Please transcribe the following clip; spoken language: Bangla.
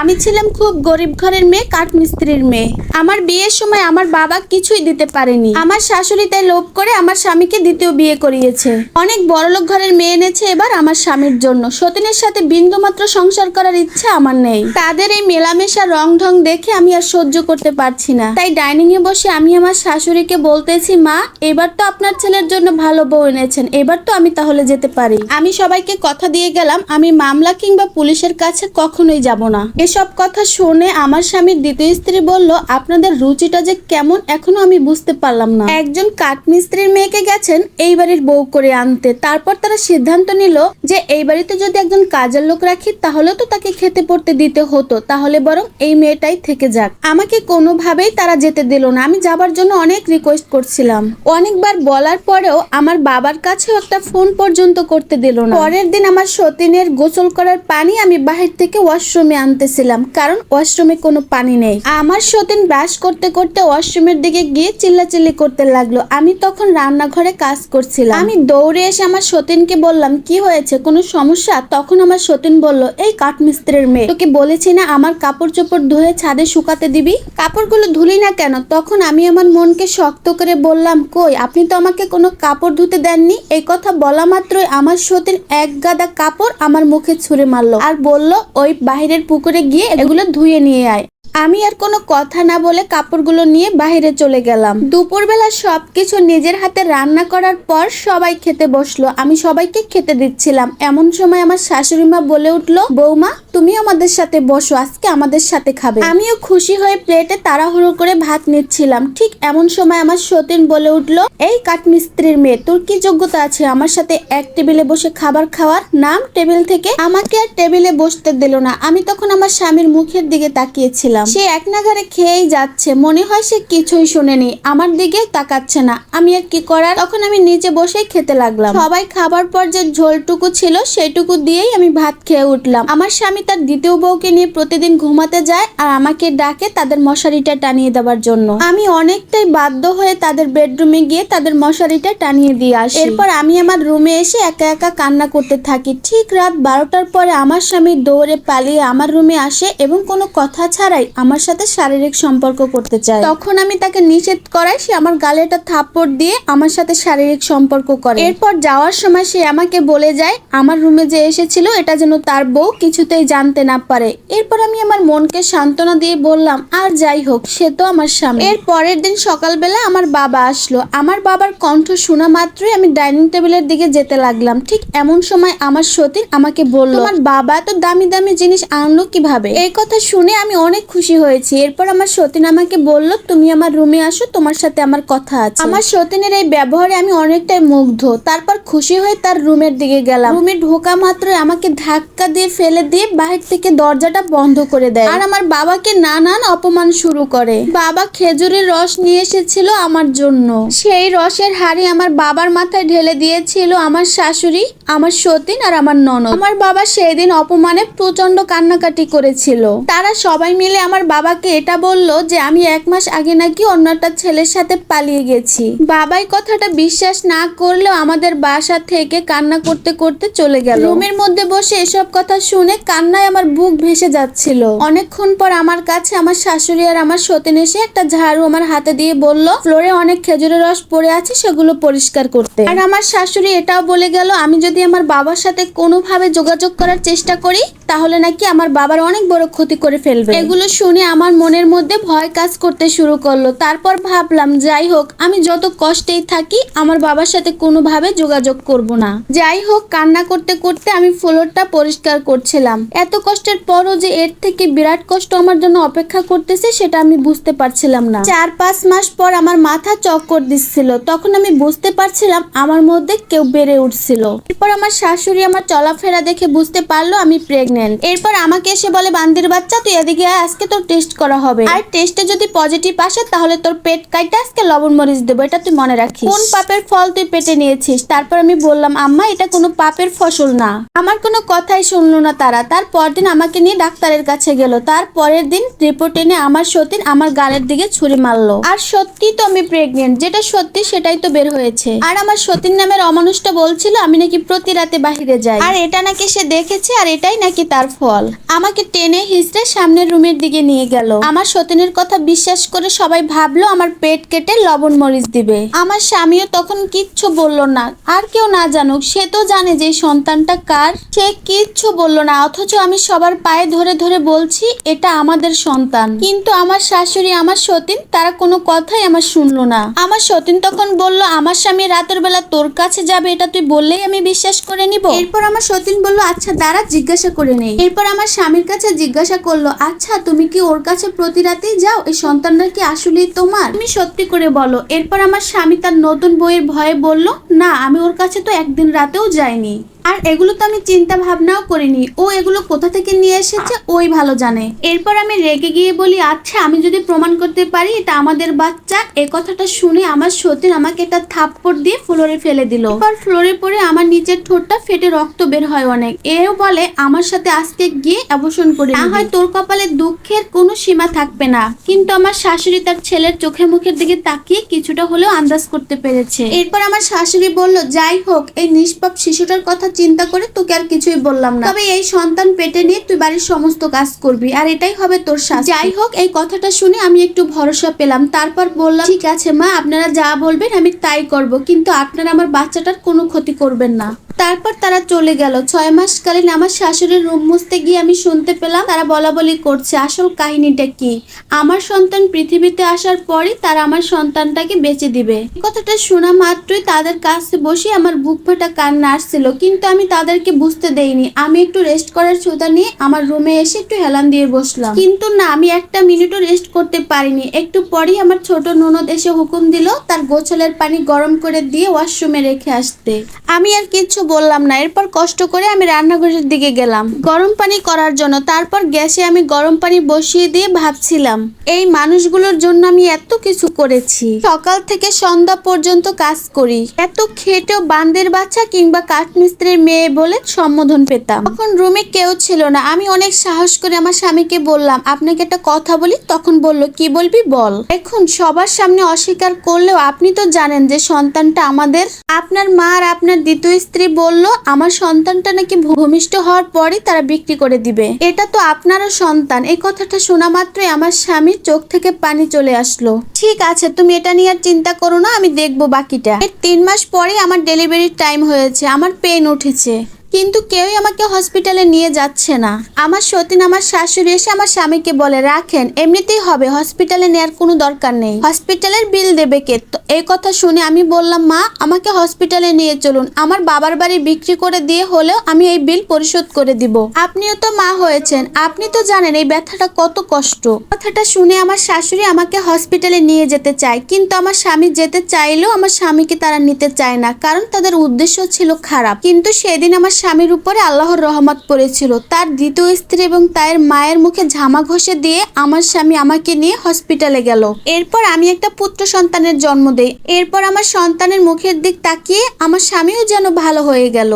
আমি ছিলাম খুব গরিব ঘরের মেয়ে, কাঠমিস্ত্রির মেয়ে। আমার বিয়ের সময় আমার বাবা কিছুই দিতে পারেনি। আমার শাশুড়ি তাই লোভ করে আমার স্বামীকে দ্বিতীয় বিয়ে করিয়েছে। অনেক বড়লোক ঘরের মেয়ে এনেছে এবার আমার স্বামীর জন্য। সতীনের সাথে বিন্দুমাত্র সংসার করার ইচ্ছা আমার নেই। তাদের এই মেলামেশা রং ঢং দেখে আমি আর সহ্য করতে পারছি না। তাই ডাইনিং এ বসে আমি আমার শাশুড়িকে বলতেছি, মা, এবার তো আপনার ছেলের জন্য ভালো বউ এনেছেন। এবার তো আমি তাহলে যেতে পারি। আমি সবাইকে কথা দিয়ে গেলাম, আমি মামলা কিংবা পুলিশের কাছে কখনোই যাব না। এসব কথা শুনে আমার স্বামীর দ্বিতীয় স্ত্রী বলল, আপনাদের রুচিটা যে কেমন, এখনও আমি বুঝতে পারলাম না। একজন কাঠমিস্ত্রির মেয়েকে গেছেন এই বাড়ির বউ করে আনতে। তারপর তারা সিদ্ধান্ত নিল যে এই বাড়িতে যদি একজন কাজের লোক রাখি, তাহলে তো তাকে খেতে পড়তে দিতে হতো। তাহলে বরং এই মেয়েটাই থেকে যাক। আমাকে কোনোভাবেই তারা যেতে দিল না। আমি যাবার জন্য অনেক রিকোয়েস্ট করছিলাম। অনেকবার বলার পরেও আমার বাবার কাছেও একটা ফোন পর্যন্ত করতে দিল না। পরের দিন আমার সতীনের গোসল করার পানি আমি বাহির থেকে ওয়াশরুমে আনতেছিলাম কারণ ওয়াশরুমে কোনো পানি নেই। আমার সতীন ব্রাশ করতে করতে ওয়াশরুমের দিকে গিয়ে চিল্লাচিল্লি করতে লাগল। আমি তখন রান্নাঘরে কাজ করছিলাম। আমি দৌড়ে এসে আমার সতীনকে বললাম, কি হয়েছে? কোনো সমস্যা? তখন আমার সতীন বলল, এই কাঠমিস্ত্রির মেয়ে। তোকে বলেছি না আমার কাপড় চোপড় ধুয়ে ছাদে শুকাতে দিবি? কাপড়গুলো ধুলি না কেন? তখন আমি আমার মনকে শক্ত করে বললাম, কই, আপনি তো আমাকে কোনো কাপড় ধুতে দেননি? এই কথা বলা মাত্রই আমার সতীন এক গাদা কাপড় আমার মুখে ছুঁড়ে মারলো। আর বলল, ওই বাহিরের পুকুরে গিয়ে এগুলো ধুয়ে নিয়ে আয়। আমি আর কোনো কথা না বলে কাপড়গুলো নিয়ে বাইরে চলে গেলাম। দুপুরবেলা সবকিছু নিজের হাতে রান্না করার পর সবাই খেতে বসল। আমি সবাইকে খেতে দিচ্ছিলাম। এমন সময় আমার শাশুড়ি মা বলে উঠল, বৌমা, তুমি আমাদের সাথে বসো, আজকে আমাদের সাথে খাবে। আমিও খুশি হয়ে প্লেটে তাড়াহুড়ো করে ভাত নিচ্ছিলাম। ঠিক এমন সময় আমার সতীন বলে উঠল, এই কাঠমিস্ত্রির মেয়ে, তোর কি যোগ্যতা আছে? আমার সাথে এক টেবিলে বসে খাবার খাওয়ার নাম টেবিল থেকে আমাকে আর টেবিলে বসতে দিল না। আমি তখন আমার স্বামীর মুখের দিকে তাকিয়েছিলাম। সে এক নাগারে খেয়েই যাচ্ছে। মনে হয় সে কিছুই শোনেনি। আমার দিকে তাকাচ্ছে না। আমি আর কি করার? তখন আমি নিচে বসেই খেতে লাগলাম। সবাই খাবার পর যে ঝোলটুকু ছিল সেইটুকু দিয়েই আমি ভাত খেয়ে উঠলাম। আমার স্বামী তার দ্বিতীয় বউকে নিয়ে প্রতিদিন ঘুমাতে যায় আর আমাকে ডাকে তাদের মশারিটা টানিয়ে দেওয়ার জন্য। আমি অনেকটাই বাধ্য হয়ে তাদের বেডরুমে গিয়ে তাদের মশারিটা টানিয়ে দিয়ে আসি। এরপর আমি আমার রুমে এসে একা একা কান্না করতে থাকি। ঠিক রাত বারোটার পরে আমার স্বামী দৌড়ে পালিয়ে আমার রুমে আসে এবং কোনো কথা ছাড়াই আমার সাথে শারীরিক সম্পর্ক করতে চায়। তখন আমি তাকে নিষেধ করাই সে আমার গালে একটা থাপ্পড় দিয়ে আমার সাথে শারীরিক সম্পর্ক করে। এরপর যাওয়ার সময় সে আমাকে বলে যায়, আমার রুমে যে এসেছিল, এটা যেন তার বউ কিছুতেই জানতে না পারে। এরপর আমি আমার মনকে সান্ত্বনা দিয়ে বললাম, আর যাই হোক, সে তো আমার স্বামী। এর পরের দিন সকালবেলা আমার বাবা আসলো। আমার বাবার কণ্ঠ শোনা মাত্রই আমি ডাইনিং টেবিলের দিকে যেতে লাগলাম। ঠিক এমন সময় আমার সতীন আমাকে বলল আমার বাবা তো দামি দামি জিনিস আনলো কীভাবে? এই কথা শুনে আমি অনেক খুশি হয়েছি। এরপর আমার সতীন আমাকে বলল, তুমি আমার রুমে আসো, তোমার সাথে আমার কথা আছে। আমার সতীনের এই ব্যবহারে আমি অনেকটাই মুগ্ধ। তারপর খুশি হয়ে তার রুমের দিকে গেলাম। রুমে ঢোকা মাত্র আমাকে ধাক্কা দিয়ে ফেলে দিয়ে বাহির থেকে দরজাটা বন্ধ করে দেয়। আর আমার বাবাকে নানান অপমান শুরু করে। বাবা খেজুরের রস নিয়ে এসেছিল আমার জন্য। সেই রসের হাড়ি আমার বাবার মাথায় ঢেলে দিয়েছিল আমার শাশুড়ি, আমার সতীন আর আমার ননদ। আমার বাবা সেই দিন অপমানে প্রচণ্ড কান্নাকাটি করেছিল। তারা সবাই মিলে আমার বাবাকে এটা বলল যে আমি এক মাস আগে নাকি অন্য একটা ছেলের সাথে পালিয়ে গেছি। বাবাই কথাটা বিশ্বাস না করলেও আমাদের বাসা থেকে কান্না করতে করতে চলে গেল। রুমের মধ্যে বসে এসব কথা শুনে কান্নায় আমার বুক ভেসে যাচ্ছিল। অনেকক্ষণ পর আমার কাছে আমার শাশুড়ি আর আমার সতীন এসে একটা ঝাড়ু আমার হাতে দিয়ে বলল, ফ্লোরে অনেক খেজুরের রস পড়ে আছে, সেগুলো পরিষ্কার করতে। আর আমার শাশুড়ি এটাও বলে গেল, আমি যদি আমার বাবার সাথে কোনোভাবে যোগাযোগ করার চেষ্টা করি, তাহলে নাকি আমার বাবার অনেক বড় ক্ষতি করে ফেলবে। এগুলো শুনে আমার মনের মধ্যে ভয় কাজ করতে শুরু করল। তারপর ভাবলাম যাই হোক আমি যত কষ্টেই থাকি আমার বাবার সাথে কোনোভাবে যোগাযোগ করব না। যাই হোক কান্না করতে করতে আমি ফ্লোরটা পরিষ্কার করছিলাম। এত কষ্টের পরও যে এর থেকে বিরাট কষ্ট আমার জন্য অপেক্ষা করতেছে সেটা আমি বুঝতে পারছিলাম না। চার পাঁচ মাস পর আমার মাথা চক্কর দিচ্ছিল। তখন আমি বুঝতে পারছিলাম আমার মধ্যে কেউ বেড়ে উঠছিল। এরপর আমার শাশুড়ি আমার চলাফেরা দেখে বুঝতে পারল আমি প্রেগনেন্ট এরপর আমাকে এসে বলে বান্দির বাচ্চা তুই এদিকে আয়, আজকে তোর টেস্ট করা হবে। আর টেস্টে যদি পজিটিভ আসে তাহলে তোর পেট কাইটা আজকে লবণ মরিচ দেবো এটা তুই মনে রাখিস। কোন পাপের ফল তুই পেটে নিয়েছিস? তারপর আমি বললাম আম্মা এটা কোনো পাপের ফসল না। আমার কোনো কথাই শুনলো না তারা। তার পরদিন আমাকে নিয়ে ডাক্তারের কাছে গেল। তার পরের দিন রিপোর্ট এনে আমার সতীন আমার গালের দিকে ছুরি মারলো। আর সত্যি তো আমি প্রেগনেন্ট যেটা সত্যি সেটাই তো বের হয়েছে। আর আমার সতীন নামের অমানুষটা বলছিল আমি নাকি প্রতি রাতে বাহিরে যাই। আর এটা নাকি সে দেখেছে আর এটাই নাকি তার ফল। আমাকে টেনে হিসড়ে সামনের রুমের দিকে নিয়ে গেল। আমার সতীনের কথা বিশ্বাস করে সবাই ভাবলো আমার পেট কেটে লবণ মরিচ দিবে। আমার স্বামীও তখন কিচ্ছু বলল না। আর কেউ না জানুক, সে তো জানে যে সন্তানটা কার। সে কিচ্ছু বলল না, অথচ আমি সবার পায়ে ধরে ধরে বলছি, এটা আমাদের সন্তান। কিন্তু আমার শাশুড়ি, আমার সতীন, তারা কোনো কথাই আমার শুনলো না। আমার সতীন তখন বলল, আমার স্বামী রাতের বেলা তোর কাছে যাবে, এটা তুই বললেই আমি বিশ্বাস করে নিব। এরপর আমার সতীন বলল আচ্ছা দাঁড়া, জিজ্ঞাসা করে নেই এরপর আমার স্বামীর কাছে জিজ্ঞাসা করল আচ্ছা তুমি কি ওর কাছে প্রতি রাতেই যাও? এই সন্তানরা কি আসলেই তোমার? তুমি সত্যি করে বলো, এরপর আমার স্বামী তার নতুন বইয়ের ভয়ে বলল, না, আমি ওর কাছে তো একদিন রাতেও যাইনি। আর এগুলো তো আমি চিন্তা ভাবনাও করিনি। ও এগুলো কোথা থেকে নিয়ে এসেছে ওই ভালো জানে। এরপর আমি রেগে গিয়ে বলি আচ্ছা আমি যদি প্রমাণ করতে পারি এটা আমাদের বাচ্চা। এ কথাটা শুনে আমার সতীন আমাকে একটা থাপ্পড় দিয়ে ফ্লোরে ফেলে দিল। আর ফ্লোরে পড়ে আমার নিচের ঠোঁটটা ফেটে রক্ত বের হয় অনেক। এও বলে আমার সাথে আজকে গিয়ে অবসান করে না হয় তোর কপালে দুঃখের কোনো সীমা থাকবে না। কিন্তু আমার শাশুড়ি তার ছেলের চোখে মুখের দিকে তাকিয়ে কিছুটা হলেও আন্দাজ করতে পেরেছে। এরপর আমার শাশুড়ি বলল যাই হোক এই নিষ্পাপ শিশুটার কথা চিন্তা করে তোকে আর কিছুই বললাম না। তবে এই সন্তান পেটে নিয়ে তুই বাড়ির সমস্ত কাজ করবি, আর এটাই হবে তোর শাস্তি। যাই হোক, এই কথাটা শুনে আমি একটু ভরসা পেলাম। তারপর বললাম, ঠিক আছে মা, আপনারা যা বলবেন আমি তাই করব, কিন্তু আপনারা আমার বাচ্চাটার কোনো ক্ষতি করবেন না। তারপর তারা চলে গেল। ছয় মাস কালীন আমার শাশুড়ির রুম মুছতে গিয়ে আমি শুনতে পেলাম তারা বলা বলি করছে, আসল কাহিনীটা কি? আমার সন্তান পৃথিবীতে আসার পরই তারা আমার সন্তানটাকে বেঁচে দিবে। কথাটা শোনা মাত্রই তাদের কাছে বসে আমার বুক ফাটা কান্না আসছিল, কিন্তু আমি তাদেরকে বুঝতে দেইনি। আমি একটু রেস্ট করার ছুতা নিয়ে আমার রুমে এসে একটু হেলান দিয়ে বসলাম। কিন্তু না, আমি একটা মিনিটও রেস্ট করতে পারিনি। একটু পরেই আমার ছোট ননদ এসে হুকুম দিল তার গোছলের পানি গরম করে দিয়ে ওয়াশরুমে রেখে আসতে। আমি আর কিচ্ছু বললাম না। এরপর কষ্ট করে আমি রান্নাঘরের দিকে গেলাম। গরম পানি করার জন্য তারপর গ্যাসে আমি গরম পানি বসিয়ে দিয়ে ভাবছিলাম, এই মানুষগুলোর জন্য আমি এত কিছু করেছি। সকাল থেকে সন্ধ্যা পর্যন্ত কাজ করি। এত খেটেও বান্দের বাচ্চা কিংবা কাঠমিস্ত্রির মেয়ে বলে সম্বোধন পেতাম। তখন রুমে কেউ ছিল না। আমি অনেক সাহস করে আমার স্বামীকে বললাম, আপনাকে একটা কথা বলি। তখন বলল, কি বলবি বল। এখন সবার সামনে অস্বীকার করলেও আপনি তো জানেন যে সন্তানটা আমাদের। আপনার মা আর আপনার দ্বিতীয় স্ত্রী বলল, আমার সন্তানটা নাকি ভূমিষ্ঠ হওয়ার পরই তারা বিক্রি করে দিবে। এটা তো আপনারও সন্তান। এই কথাটা শোনা মাত্রই আমার স্বামীর চোখ থেকে পানি চলে আসলো। ঠিক আছে, তুমি এটা নিয়ে আর চিন্তা করো না, আমি দেখব বাকিটা। এর তিন মাস পরে আমার ডেলিভারির টাইম হয়েছে। আমার পেন উঠেছে। কিন্তু কেউই আমাকে হসপিটালে নিয়ে যাচ্ছে না। আমার সতীন আমার শাশুড়ি এসে আমার স্বামীকে বলে, রাখেন, এমনিতেই হবে, হসপিটালে নেওয়ার কোনো দরকার নেই। হসপিটালের বিল দেবে কে? এই কথা শুনে আমি বললাম, মা, আমাকে হসপিটালে নিয়ে চলুন। আমার বাবার বাড়ি বিক্রি করে দিয়ে হলেও আমি এই বিল পরিশোধ করে দিব। আপনিও তো মা হয়েছেন। আপনি তো জানেন এই ব্যথাটা কত কষ্ট। কথাটা শুনে আমার শাশুড়ি আমাকে হসপিটালে নিয়ে যেতে চায়। কিন্তু আমার স্বামী যেতে চাইলেও আমার স্বামীকে তারা নিতে চায় না। কারণ তাদের উদ্দেশ্য ছিল খারাপ। কিন্তু সেদিন আমার স্বামীর উপরে আল্লাহর রহমত পড়েছিল। তার দ্বিতীয় স্ত্রী এবং তার মায়ের মুখে ঝামা ঘষে দিয়ে আমার স্বামী আমাকে নিয়ে হসপিটালে গেল। এরপর আমি একটা পুত্র সন্তানের জন্ম দেই। এরপর আমার সন্তানের মুখের দিক তাকিয়ে আমার স্বামীও যেন ভালো হয়ে গেল।